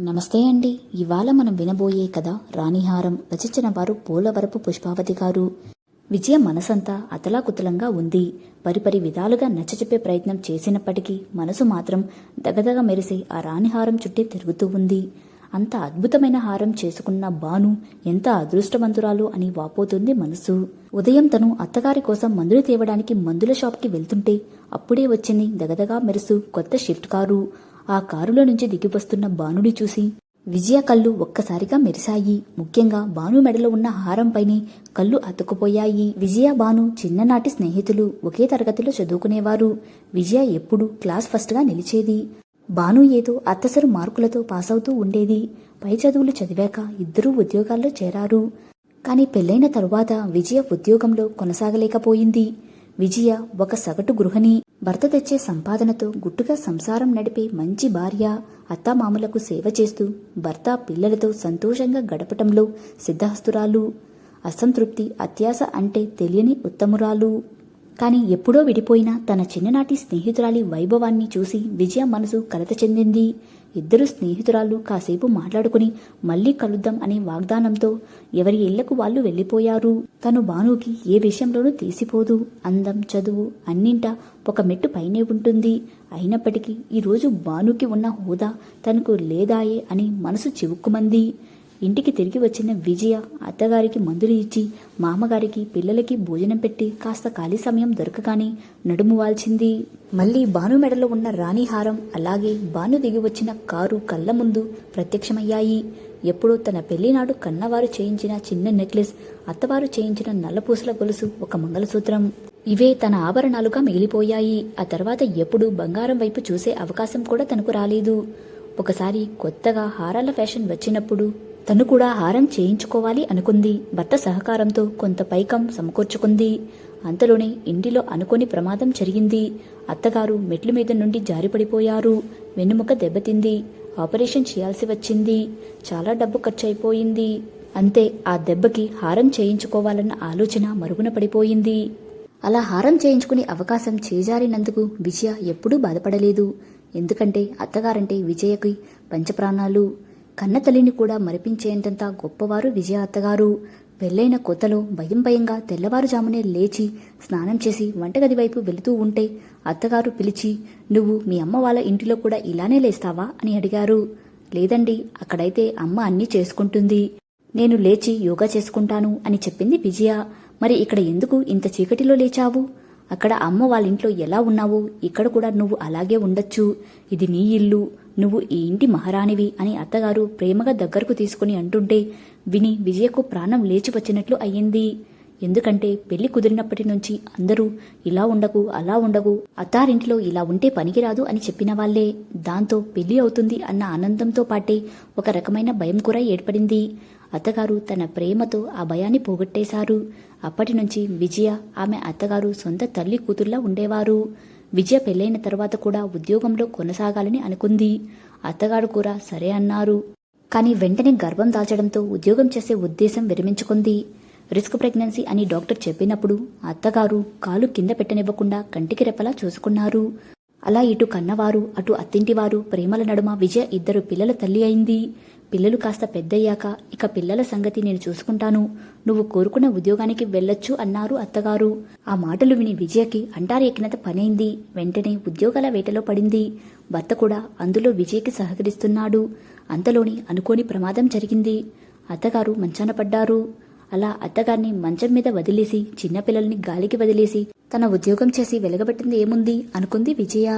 నమస్తే అండి. ఇవాళ మనం వినబోయే కథ రాణిహారం రచించిన వారు పోలవరపు పుష్పావతి గారు. విజయ మనసంతా అతలాకుతలంగా ఉంది. పరిపరి విధాలుగా నచ్చచెప్పే ప్రయత్నం చేసినప్పటికీ మనసు మాత్రం దగదగ మెరిసి ఆ రాణిహారం చుట్టే తిరుగుతూ ఉంది. అంత అద్భుతమైన హారం చేసుకున్న బాను ఎంత అదృష్టవంతురాలు అని వాపోతుంది మనసు. ఉదయం తను అత్తగారి కోసం మందులు తేవడానికి మందుల షాప్కి వెళ్తుంటే అప్పుడే వచ్చింది దగదగా మెరుసు కొత్త షిఫ్ట్ కారు. ఆ కారులో నుంచి దిగి వస్తున్న చూసి విజయ కళ్ళు ఒక్కసారిగా మెరిశాయి. ముఖ్యంగా బాను మెడలో ఉన్న హారంపైనే కళ్ళు అతుక్కుపోయాయి. విజయ బాను చిన్ననాటి స్నేహితులు ఒకే తరగతిలో చదువుకునేవారు. విజయ ఎప్పుడూ క్లాస్ ఫస్ట్గా నిలిచేది. బాను ఏదో అత్తసరు మార్కులతో పాసవుతూ ఉండేది. పై చదువులు చదివాక ఇద్దరూ ఉద్యోగాల్లో చేరారు. కానీ పెళ్ళైన తరువాత విజయ ఉద్యోగంలో కొనసాగలేకపోయింది. విజయ ఒక సగటు గృహిణి. భర్త తెచ్చే సంపాదనతో గుట్టుగా సంసారం నడిపే మంచి భార్య అత్తామామలకు సేవ చేస్తూ భర్త పిల్లలతో సంతోషంగా గడపటంలో సిద్ధహస్తురాలు. అసంతృప్తి అత్యాస అంటే తెలియని ఉత్తమురాలు. కాని ఎప్పుడో విడిపోయిన తన చిన్ననాటి స్నేహితురాలి వైభవాన్ని చూసి విజయ మనసు కలత చెందింది. ఇద్దరు స్నేహితురాలు కాసేపు మాట్లాడుకుని మళ్ళీ కలుద్దాం అనే వాగ్దానంతో ఎవరి ఇళ్ళకు వాళ్ళు వెళ్ళిపోయారు తను భానుకి ఏ విషయంలోనూ తీసిపోదు. అందం చదువు అన్నింటా ఒక మెట్టు పైనే ఉంటుంది. అయినప్పటికీ ఈరోజు భానుకి ఉన్న హోదా తనకు లేదాయే అని మనసు చివుక్కుమంది. ఇంటికి తిరిగి వచ్చిన విజయ అత్తగారికి మందులు ఇచ్చి మామగారికి పిల్లలకి భోజనం పెట్టి కాస్త ఖాళీ సమయం దొరకగానే నడుము వాల్చింది. మళ్ళీ బాను మెడలో ఉన్న రాణిహారం అలాగే బాను దిగి వచ్చిన కారు కళ్ళ ముందు ప్రత్యక్షమయ్యాయి. ఎప్పుడో తన పెళ్ళినాడు కన్నవారు చేయించిన చిన్న నెక్లెస్ అత్తవారు చేయించిన నల్లపూసల గొలుసు ఒక మంగళసూత్రం. ఇవే తన ఆభరణాలుగా మిగిలిపోయాయి. ఆ తర్వాత ఎప్పుడు బంగారం వైపు చూసే అవకాశం కూడా తనకు రాలేదు. ఒకసారి కొత్తగా హారాల ఫ్యాషన్ వచ్చినప్పుడు తను కూడా హారం చేయించుకోవాలి అనుకుంది. భర్త సహకారంతో కొంత పైకం సమకూర్చుకుంది. అంతలోనే ఇంటిలో అనుకోని ప్రమాదం జరిగింది. అత్తగారు మెట్ల మీద నుండి జారిపడిపోయారు. వెన్నుముక దెబ్బతింది. ఆపరేషన్ చేయాల్సి వచ్చింది. చాలా డబ్బు ఖర్చయిపోయింది. అంతే ఆ దెబ్బకి హారం చేయించుకోవాలన్న ఆలోచన మరుగున పడిపోయింది. అలా హారం చేయించుకునే అవకాశం చేజారినందుకు విజయ ఎప్పుడూ బాధపడలేదు. ఎందుకంటే అత్తగారంటే విజయకి పంచప్రాణాలు. కన్నతల్లిని కూడా మరిపించేంతంత గొప్పవారు విజయ అత్తగారు పెళ్ళైన కొత్తలో భయం భయంగా తెల్లవారుజామునే లేచి స్నానం చేసి వంటగది వైపు వెళుతూ ఉంటే అత్తగారు పిలిచి నువ్వు మీ అమ్మ వాళ్ళ ఇంటిలో కూడా ఇలానే లేస్తావా? అని అడిగారు. లేదండి అక్కడైతే అమ్మ అన్నీ చేసుకుంటుంది. నేను లేచి యోగా చేసుకుంటాను అని చెప్పింది విజయ. మరి ఇక్కడ ఎందుకు ఇంత చీకటిలో లేచావు? అక్కడ అమ్మ వాళ్ళ ఇంట్లో ఎలా ఉన్నావో? ఇక్కడ కూడా నువ్వు అలాగే ఉండొచ్చు. ఇది నీ ఇల్లు. నువ్వు ఈ ఇంటి మహారాణివి అని అత్తగారు ప్రేమగా దగ్గరకు తీసుకుని అంటుంటే విని విజయకు ప్రాణం లేచి వచ్చినట్లు అయ్యింది. ఎందుకంటే పెళ్ళి కుదిరినప్పటి నుంచి అందరూ ఇలా ఉండకు అలా ఉండకు అత్తారింటిలో ఇలా ఉంటే పనికిరాదు అని చెప్పిన వాళ్ళే దాంతో పెళ్ళి అవుతుంది అన్న ఆనందంతో పాటే ఒక రకమైన భయం కూడా ఏర్పడింది. అత్తగారు తన ప్రేమతో ఆ భయాన్ని పోగొట్టేశారు. అప్పటి నుంచి విజయ ఆమె అత్తగారు సొంత తల్లి కూతుర్లా ఉండేవారు. విజయ పెళ్ళైన తర్వాత కూడా ఉద్యోగంలో కొనసాగాలని అనుకుంది. అత్తగారు కూడా సరే అన్నారు. కానీ వెంటనే గర్భం దాల్చడంతో ఉద్యోగం చేసే ఉద్దేశం విరమించుకుంది. రిస్క్ ప్రెగ్నెన్సీ అని డాక్టర్ చెప్పినప్పుడు అత్తగారు కాలు కింద పెట్టనివ్వకుండా కంటికి రెప్పలా చూసుకున్నారు. అలా ఇటు కన్నవారు అటు అత్తింటివారు ప్రేమల నడుమ విజయ ఇద్దరు పిల్లల తల్లి అయింది. పిల్లలు కాస్త పెద్దయ్యాక ఇక పిల్లల సంగతి నేను చూసుకుంటాను. నువ్వు కోరుకున్న ఉద్యోగానికి వెళ్ళొచ్చు అన్నారు అత్తగారు. ఆ మాటలు విని విజయకి అంటారెక్కినంత పనైంది. వెంటనే ఉద్యోగాల వేటలో పడింది. భర్త కూడా అందులో విజయ్కి సహకరిస్తున్నాడు. అంతలోని అనుకోని ప్రమాదం జరిగింది. అత్తగారు మంచాన పడ్డారు. అలా అత్తగారిని మంచం మీద వదిలేసి చిన్నపిల్లల్ని గాలికి వదిలేసి తన ఉద్యోగం చేసి వెలగబెట్టింది ఏముంది? అనుకుంది విజయ.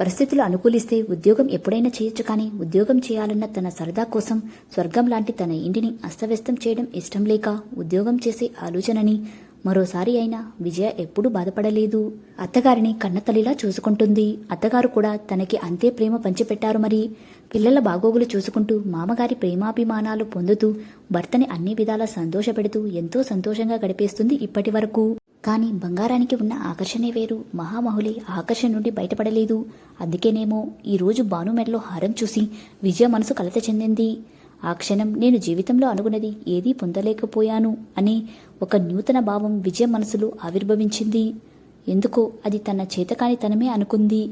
పరిస్థితులు అనుకూలిస్తే ఉద్యోగం ఎప్పుడైనా చేయొచ్చు కానీ ఉద్యోగం చేయాలన్న తన సరదా కోసం స్వర్గం లాంటి తన ఇంటిని అస్తవ్యస్తం చేయడం ఇష్టం లేక ఉద్యోగం చేసే ఆలోచనని మరోసారి అయినా విజయ ఎప్పుడూ బాధపడలేదు. అత్తగారిని కన్నతల్లిలా చూసుకుంటుంది. అత్తగారు కూడా తనకి అంతే ప్రేమ పంచిపెట్టారు మరి. పిల్లల బాగోగులు చూసుకుంటూ మామగారి ప్రేమాభిమానాలు పొందుతూ భర్తని అన్ని విధాలా సంతోషపెడుతూ ఎంతో సంతోషంగా గడిపేస్తుంది ఇప్పటి వరకు. కానీ బంగారానికి ఉన్న ఆకర్షణే వేరు. మహామహులి ఆకర్షణ నుండి బయటపడలేదు. అందుకేనేమో ఈ రోజు హారం చూసి విజయ మనసు కలత చెందింది. ఆ క్షణం నేను జీవితంలో అనుకున్నది ఏదీ పొందలేకపోయాను అనే ఒక నూతన భావం విజయ మనసులో ఆవిర్భవించింది. ఎందుకో అది తన చేతకాని తనమే అనుకుంది.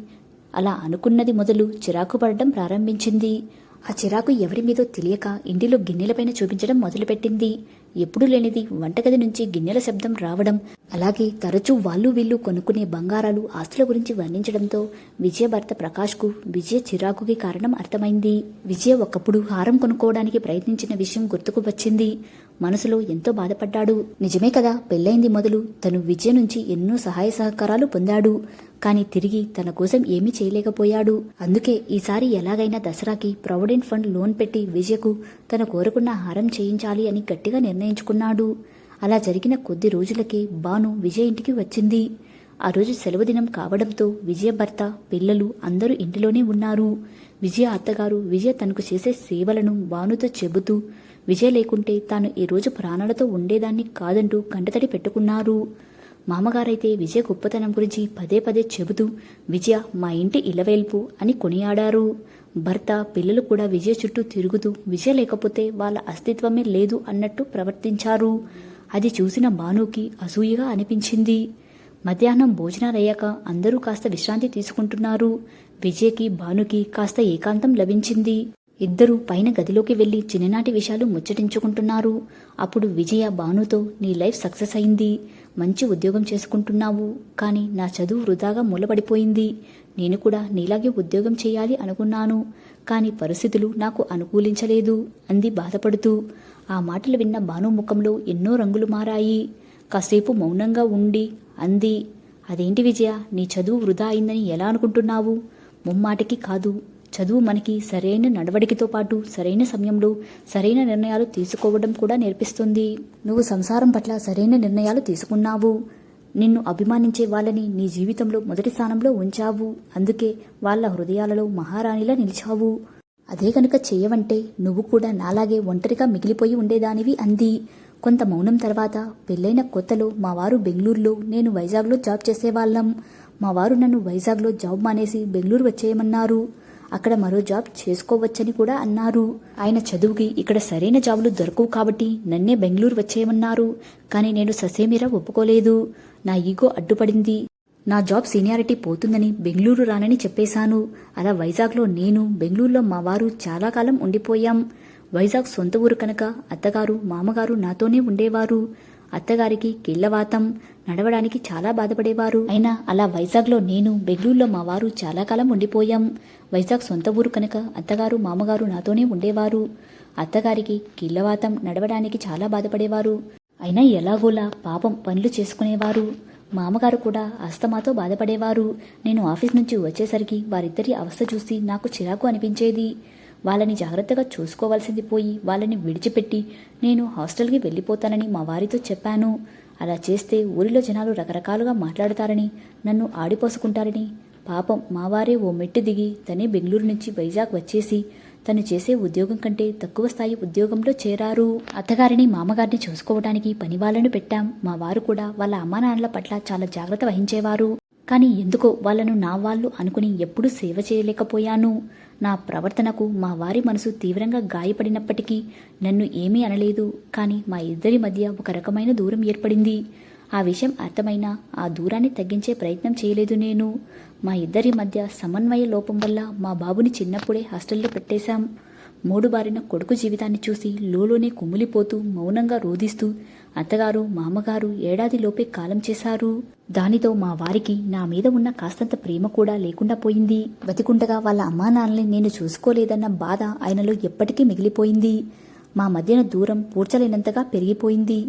అలా అనుకున్నది మొదలు చిరాకు పడడం ప్రారంభించింది. ఆ చిరాకు ఎవరి మీదో తెలియక ఇంటిలో గిన్నెలపైన చూపించడం మొదలుపెట్టింది. ఎప్పుడూ లేనిది వంటగది నుంచి గిన్నెల శబ్దం రావడం అలాగే తరచూ వాళ్ళు వీళ్ళు కొనుక్కునే బంగారాలు ఆస్తుల గురించి వర్ణించడంతో విజయ భర్త ప్రకాష్కు విజయ చిరాకుకి కారణం అర్థమైంది. విజయ ఒకప్పుడు హారం కొనుక్కోవడానికి ప్రయత్నించిన విషయం గుర్తుకు వచ్చింది. మనసులో ఎంతో బాధపడ్డాడు. నిజమే కదా పెళ్ళైంది మొదలు తను విజయ నుంచి ఎన్నో సహాయ సహకారాలు పొందాడు. కానీ తిరిగి తన కోసం ఏమీ చేయలేకపోయాడు. అందుకే ఈసారి ఎలాగైనా దసరాకి ప్రావిడెంట్ ఫండ్ లోన్ పెట్టి విజయకు తన కోరుకున్న హారం చేయించాలి అని గట్టిగా నిర్ణయించుకున్నాడు. అలా జరిగిన కొద్ది రోజులకే బాను విజయ్ ఇంటికి వచ్చింది. ఆ రోజు సెలవు దినం కావడంతో విజయ భర్త పిల్లలు అందరూ ఇంటిలోనే ఉన్నారు. విజయ అత్తగారు విజయ తనకు చేసే సేవలను బానుతో చెబుతూ విజయ లేకుంటే తాను ఈ రోజు ప్రాణాలతో ఉండేదాన్ని కాదంటూ కంటతడి పెట్టుకున్నారు. మామగారైతే విజయ గొప్పతనం గురించి పదే పదే చెబుతూ విజయ మా ఇంటి ఇలవేల్పు అని కొనియాడారు. భర్త పిల్లలు కూడా విజయ చుట్టూ తిరుగుతూ విజయ లేకపోతే వాళ్ళ అస్తిత్వమే లేదు అన్నట్టు ప్రవర్తించారు. అది చూసిన భానుకి అసూయగా అనిపించింది. మధ్యాహ్నం భోజనాలయ్యాక అందరూ కాస్త విశ్రాంతి తీసుకుంటున్నారు. విజయ్కి భానుకి కాస్త ఏకాంతం లభించింది. ఇద్దరూ పైన గదిలోకి వెళ్ళి చిన్ననాటి విషయాలు ముచ్చటించుకుంటున్నారు. అప్పుడు విజయ భానుతో నీ లైఫ్ సక్సెస్ అయింది. మంచి ఉద్యోగం చేసుకుంటున్నావు. కానీ నా చదువు వృధాగా మూలపడిపోయింది నేను కూడా నీలాగే ఉద్యోగం చేయాలి అనుకున్నాను. కానీ పరిస్థితులు నాకు అనుకూలించలేదు అంది బాధపడుతూ. ఆ మాటలు విన్న భాను ముఖంలో ఎన్నో రంగులు మారాయి. కాసేపు మౌనంగా ఉండి అంది. అదేంటి విజయ? నీ చదువు వృధా అయిందని ఎలా అనుకుంటున్నావు? ముమ్మాటికి కాదు. చదువు మనకి సరైన నడవడికతో పాటు సరైన సమయంలో సరైన నిర్ణయాలు తీసుకోవడం కూడా నేర్పిస్తుంది. నువ్వు సంసారం పట్ల సరైన నిర్ణయాలు తీసుకున్నావు. నిన్ను అభిమానించే వాళ్ళని నీ జీవితంలో మొదటి స్థానంలో ఉంచావు. అందుకే వాళ్ళ హృదయాలలో మహారాణిలా నిలిచావు. అదే కనుక చేయవంటే నువ్వు కూడా నాలాగే ఒంటరిగా మిగిలిపోయి ఉండేదానివి అంది. కొంత మౌనం తర్వాత పెళ్ళైన కొత్తలో మా వారు బెంగళూరులో నేను వైజాగ్లో జాబ్ చేసేవాళ్ళం. మా వారు నన్ను వైజాగ్లో జాబ్ మానేసి బెంగళూరు వచ్చేయమన్నారు. అక్కడ మరో జాబ్ చేసుకోవచ్చని కూడా అన్నారు. ఆయన చదువుకి ఇక్కడ సరైన జాబులు దొరకవు కాబట్టి నన్నే బెంగళూరు వచ్చేయమన్నారు. కానీ నేను ససేమిరా ఒప్పుకోలేదు. నా ఈగో అడ్డుపడింది. నా జాబ్ సీనియారిటీ పోతుందని బెంగళూరు రానని చెప్పేశాను. అలా వైజాగ్లో నేను బెంగళూరులో మా వారు చాలా కాలం ఉండిపోయాం. వైజాగ్ సొంత ఊరు కనుక అత్తగారు మామగారు నాతోనే ఉండేవారు. అత్తగారికి కీళ్ళవాతం నడవడానికి చాలా బాధపడేవారు. అయినా అలా వైజాగ్లో నేను బెంగళూరులో మా వారు చాలా కాలం ఉండిపోయాం. వైజాగ్ సొంత ఊరు కనుక అత్తగారు మామగారు నాతోనే ఉండేవారు. అత్తగారికి కీళ్ళవాతం నడవడానికి చాలా బాధపడేవారు. అయినా ఎలాగోలా పాపం పనులు చేసుకునేవారు. మామగారు కూడా అస్తమాతో బాధపడేవారు. నేను ఆఫీస్ నుంచి వచ్చేసరికి వారిద్దరి అవస్థ చూసి నాకు చిరాకు అనిపించేది. వాళ్ళని జాగ్రత్తగా చూసుకోవాల్సింది పోయి వాళ్ళని విడిచిపెట్టి నేను హాస్టల్కి వెళ్ళిపోతానని మా వారితో చెప్పాను. అలా చేస్తే ఊరిలో జనాలు రకరకాలుగా మాట్లాడతారని నన్ను ఆడిపోసుకుంటారని. పాపం మావారే ఓ మెట్టు దిగి తనే బెంగళూరు నుంచి వైజాగ్ వచ్చేసి తను చేసే ఉద్యోగం కంటే తక్కువ స్థాయి ఉద్యోగంలో చేరారు. అత్తగారిని మామగారిని చూసుకోవడానికి పని వాళ్ళను పెట్టాం. మా వారు కూడా వాళ్ళ అమ్మానాన్నల పట్ల చాలా జాగ్రత్త వహించేవారు. కానీ ఎందుకో వాళ్ళను నా వాళ్ళు అనుకుని ఎప్పుడూ సేవ చేయలేకపోయాను. నా ప్రవర్తనకు మా వారి మనసు తీవ్రంగా గాయపడినప్పటికీ నన్ను ఏమీ అనలేదు. కానీ మా ఇద్దరి మధ్య ఒక రకమైన దూరం ఏర్పడింది. ఆ విషయం అర్థమైనా ఆ దూరాన్ని తగ్గించే ప్రయత్నం చేయలేదు నేను. మా ఇద్దరి మధ్య సమన్వయ లోపం వల్ల మా బాబుని చిన్నప్పుడే హాస్టల్లో పెట్టేశాం. మూడు బారిన కొడుకు జీవితాన్ని చూసి లోలోనే కుమ్ములిపోతూ మౌనంగా రోధిస్తూ అత్తగారు మామగారు ఏడాదిలోపే కాలం చేశారు. దానితో మా వారికి నా మీద ఉన్న కాస్తంత ప్రేమ కూడా లేకుండా పోయింది. బతికుండగా వాళ్ళ అమ్మా నాన్నల్ని నేను చూసుకోలేదన్న బాధ ఆయనలో ఎప్పటికీ మిగిలిపోయింది. మా మధ్యన దూరం పూడ్చలేనంతగా పెరిగిపోయింది.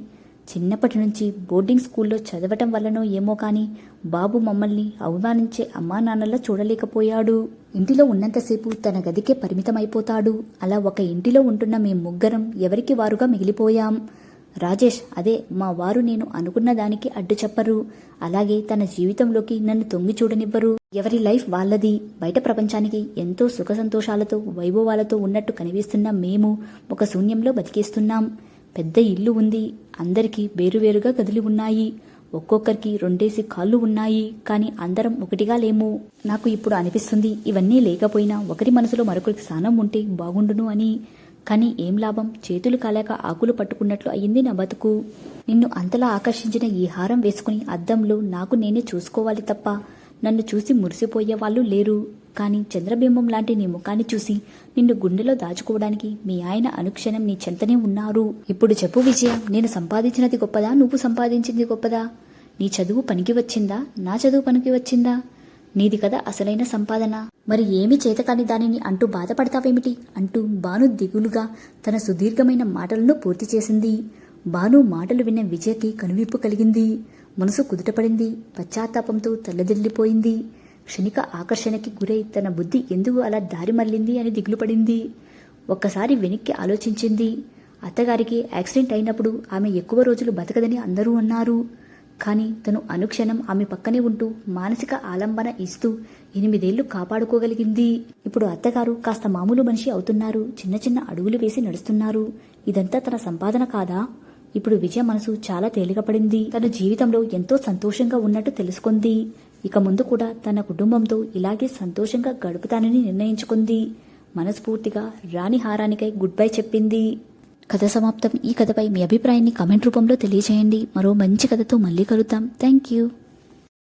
చిన్నప్పటి నుంచి బోర్డింగ్ స్కూల్లో చదవటం వల్లనో ఏమో కానీ బాబు మమ్మల్ని అవమానించే అమ్మా నాన్నలా చూడలేకపోయాడు. ఇంటిలో ఉన్నంతసేపు తన గదికే పరిమితమైపోతాడు. అలా ఒక ఇంటిలో ఉంటున్న మేము ముగ్గురం ఎవరికి వారుగా మిగిలిపోయాం. రాజేష్ అదే మా వారు నేను అనుకున్న దానికి అడ్డు చెప్పరు. అలాగే తన జీవితంలోకి నన్ను తొంగి చూడనివ్వరు. ఎవరి లైఫ్ వాళ్ళది. బయట ప్రపంచానికి ఎంతో సుఖ సంతోషాలతో వైభవాలతో ఉన్నట్టు కనిపిస్తున్న మేము ఒక శూన్యంలో బతికేస్తున్నాం. పెద్ద ఇల్లు ఉంది. అందరికీ వేరువేరుగా గదులు ఉన్నాయి. ఒక్కొక్కరికి రెండేసి కాళ్ళు ఉన్నాయి. కానీ అందరం ఒకటిగా లేము. నాకు ఇప్పుడు అనిపిస్తుంది ఇవన్నీ లేకపోయినా ఒకరి మనసులో మరొకరికి స్థానం ఉంటే బాగుండును అని. కానీ ఏం లాభం? చేతులు కాలేక ఆకులు పట్టుకున్నట్లు అయింది నా బతుకు. నిన్ను అంతలా ఆకర్షించిన ఈ హారం వేసుకుని అద్దంలో నాకు నేనే చూసుకోవాలి తప్ప నన్ను చూసి మురిసిపోయే వాళ్ళు లేరు. కానీ చంద్రబింబం లాంటి నీ ముఖాన్ని చూసి నిన్ను గుండెలో దాచుకోవడానికి మీ ఆయన అనుక్షణం నీ చెంతనే ఉన్నారు. ఇప్పుడు చెప్పు విజయ నేను సంపాదించినది గొప్పదా? నువ్వు సంపాదించింది గొప్పదా? నీ చదువు పనికి వచ్చిందా? నా చదువు పనికి వచ్చిందా? నీది కదా అసలైన సంపాదన. మరి ఏమి చేతకాని దానిని అంటూ బాధపడతావేమిటి? అంటూ బాను దిగులుగా తన సుదీర్ఘమైన మాటలను పూర్తి చేసింది. బాను మాటలు విన్న విజయకి కనువిప్పు కలిగింది. మనసు కుదుటపడింది. పశ్చాత్తాపంతో తల్లదిల్లిపోయింది. క్షణిక ఆకర్షణకి గురై తన బుద్ధి ఎందుకు అలా దారి మళ్ళింది అని దిగులుపడింది. ఒక్కసారి వెనక్కి ఆలోచించింది. అత్తగారికి యాక్సిడెంట్ అయినప్పుడు ఆమె ఎక్కువ రోజులు బతకదని అందరూ అన్నారు. కానీ తను అనుక్షణం ఆమె పక్కనే ఉంటూ మానసిక ఆలంబన ఇస్తూ ఎనిమిదేళ్ళు కాపాడుకోగలిగింది. ఇప్పుడు అత్తగారు కాస్త మామూలు మనిషి అవుతున్నారు. చిన్న చిన్న అడుగులు వేసి నడుస్తున్నారు. ఇదంతా తన సంపాదన కాదా? ఇప్పుడు విజయ మనసు చాలా తేలికపడింది. తన జీవితంలో ఎంతో సంతోషంగా ఉన్నట్టు తెలుసుకుంది. ఇక ముందు కూడా తన కుటుంబంతో ఇలాగే సంతోషంగా గడుపుతానని నిర్ణయించుకుంది. మనస్ఫూర్తిగా రాణి హారానికై గుడ్ బై చెప్పింది. కథ సమాప్తం. ఈ కథపై మీ అభిప్రాయాన్ని కమెంట్ రూపంలో తెలియజేయండి. మరో మంచి కథతో మళ్ళీ కలుద్దాం. Thank you